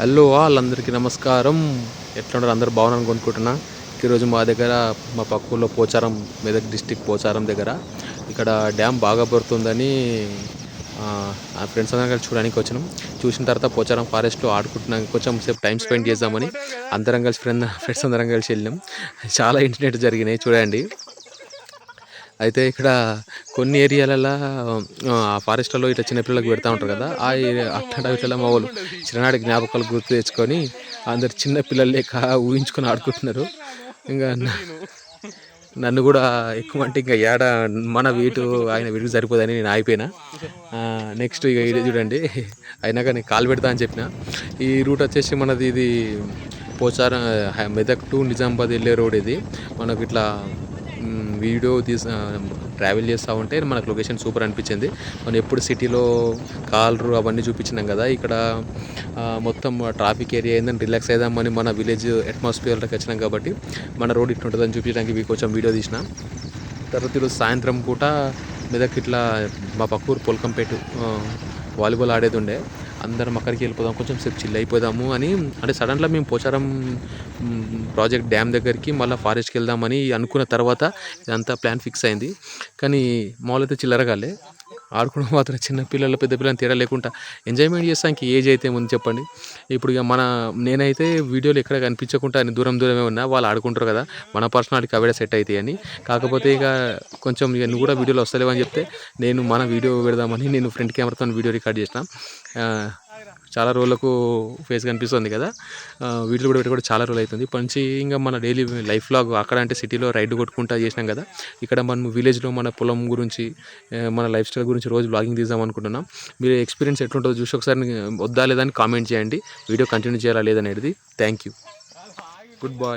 Hello వాళ్ళందరికీ నమస్కారం. ఎట్లా ఉన్నారు అందరు బాగున్నాను కొనుక్కుంటున్నా ఈరోజు మా దగ్గర మా పక్క ఊళ్ళో పోచారం మెదక్ డిస్టిక్ పోచారం దగ్గర ఇక్కడ డ్యామ్ బాగా పడుతుందని ఫ్రెండ్స్ అందరం కలిసి చూడడానికి వచ్చినాం. చూసిన తర్వాత పోచారం ఫారెస్ట్లో ఆడుకుంటున్నాం. కొంచెం సేపు టైం స్పెండ్ చేద్దామని అందరం కలిసి ఫ్రెండ్ ఫ్రెండ్స్ అందరం కలిసి వెళ్ళినాం. చాలా ఇంటర్నెట్ జరిగినాయి చూడండి. అయితే ఇక్కడ కొన్ని ఏరియాలలో ఆ ఫారెస్ట్లలో ఇట్లా చిన్నపిల్లలకు పెడతా ఉంటారు కదా ఆ అట్లాంటి వీటిలో మా వాళ్ళు చిన్ననాటి జ్ఞాపకాలు గుర్తు తెచ్చుకొని అందరు చిన్న పిల్లలు లెక్క ఊహించుకొని ఆడుకుంటున్నారు. ఇంకా నన్ను కూడా ఎక్కువ అంటే ఇంకా ఏడ మన వీటు ఆయన వీటికి సరిపోదని నేను ఆగిపోయినా. నెక్స్ట్ ఇక ఇది చూడండి. అయినాక నేను కాలు పెడతా అని చెప్పిన. ఈ రూట్ వచ్చేసి మనది ఇది పోచారం మెదక్ టు నిజామాబాద్ వెళ్ళే రోడ్ ఇది. మనకు ఇట్లా వీడియో తీసి ట్రావెల్ చేస్తూ ఉంటే మనకు లొకేషన్ సూపర్ అనిపించింది. మనం ఎప్పుడు సిటీలో కాలరు అవన్నీ చూపించినాం కదా ఇక్కడ మొత్తం ట్రాఫిక్ ఏరియా ఏందని రిలాక్స్ అయ్యామని మన విలేజ్ అట్మాస్ఫియర్లోకి వచ్చినాం కాబట్టి మన రోడ్ ఇట్లా ఉంటుందని చూపించడానికి మీకు కొంచెం వీడియో తీసిన. తర్వాత ఈరోజు సాయంత్రం పూట మెదక్ ఇట్లా మా పక్కూరు పొలకంపేట వాలీబాల్ ఆడేది ఉండే. అందరం అక్కడికి వెళ్ళిపోదాం కొంచెం సేపు చిల్ అయిపోదాము అని అంటే సడన్గా మేము పోచారం ప్రాజెక్ట్ డ్యామ్ దగ్గరికి మళ్ళీ ఫారెస్ట్కి వెళ్దామని అనుకున్న తర్వాత ఇదంతా ప్లాన్ ఫిక్స్ అయింది. కానీ మామూలు అయితే చిల్లరగాలే. ఆడుకోవడం మాత్రం చిన్న పిల్లలు పెద్ద పిల్లలు తేడా లేకుండా ఎంజాయ్మెంట్ చేస్తానికి ఏజ్ అయితే ఉంది చెప్పండి. ఇప్పుడు ఇక మన నేనైతే వీడియోలు ఎక్కడ కనిపించకుండా అని దూరం దూరమే ఉన్నా వాళ్ళు ఆడుకుంటారు కదా మన పర్సనాలిటీకి అవే సెట్ అవుతాయి అని. కాకపోతే ఇక కొంచెం ఇక నువ్వు కూడా వీడియోలు వస్తలేవని చెప్తే నేను మన వీడియో పెడదామని నేను ఫ్రంట్ కెమెరాతో వీడియో రికార్డ్ చేసిన. చాలా రోజులకు ఫేస్ కనిపిస్తుంది కదా. వీటిలో వీడియోలు కూడా పెట్టి కూడా చాలా రోజులు అవుతుంది. పంచి ఇంకా మన డైలీ లైఫ్ లాగ్ అక్కడ అంటే సిటీలో రైడ్ కొట్టుకుంటా చేసినాం కదా. ఇక్కడ మనం విలేజ్లో మన పొలం గురించి మన లైఫ్ స్టైల్ గురించి రోజు బ్లాగింగ్ తీద్దాం అనుకుంటున్నాం. మీరు ఎక్స్పీరియన్స్ ఎట్లుంటుందో చూసి ఒకసారి వద్దా లేదా అని కామెంట్ చేయండి. వీడియో కంటిన్యూ చేయాలా లేదనేది థ్యాంక్ యూ గుడ్ బాయ్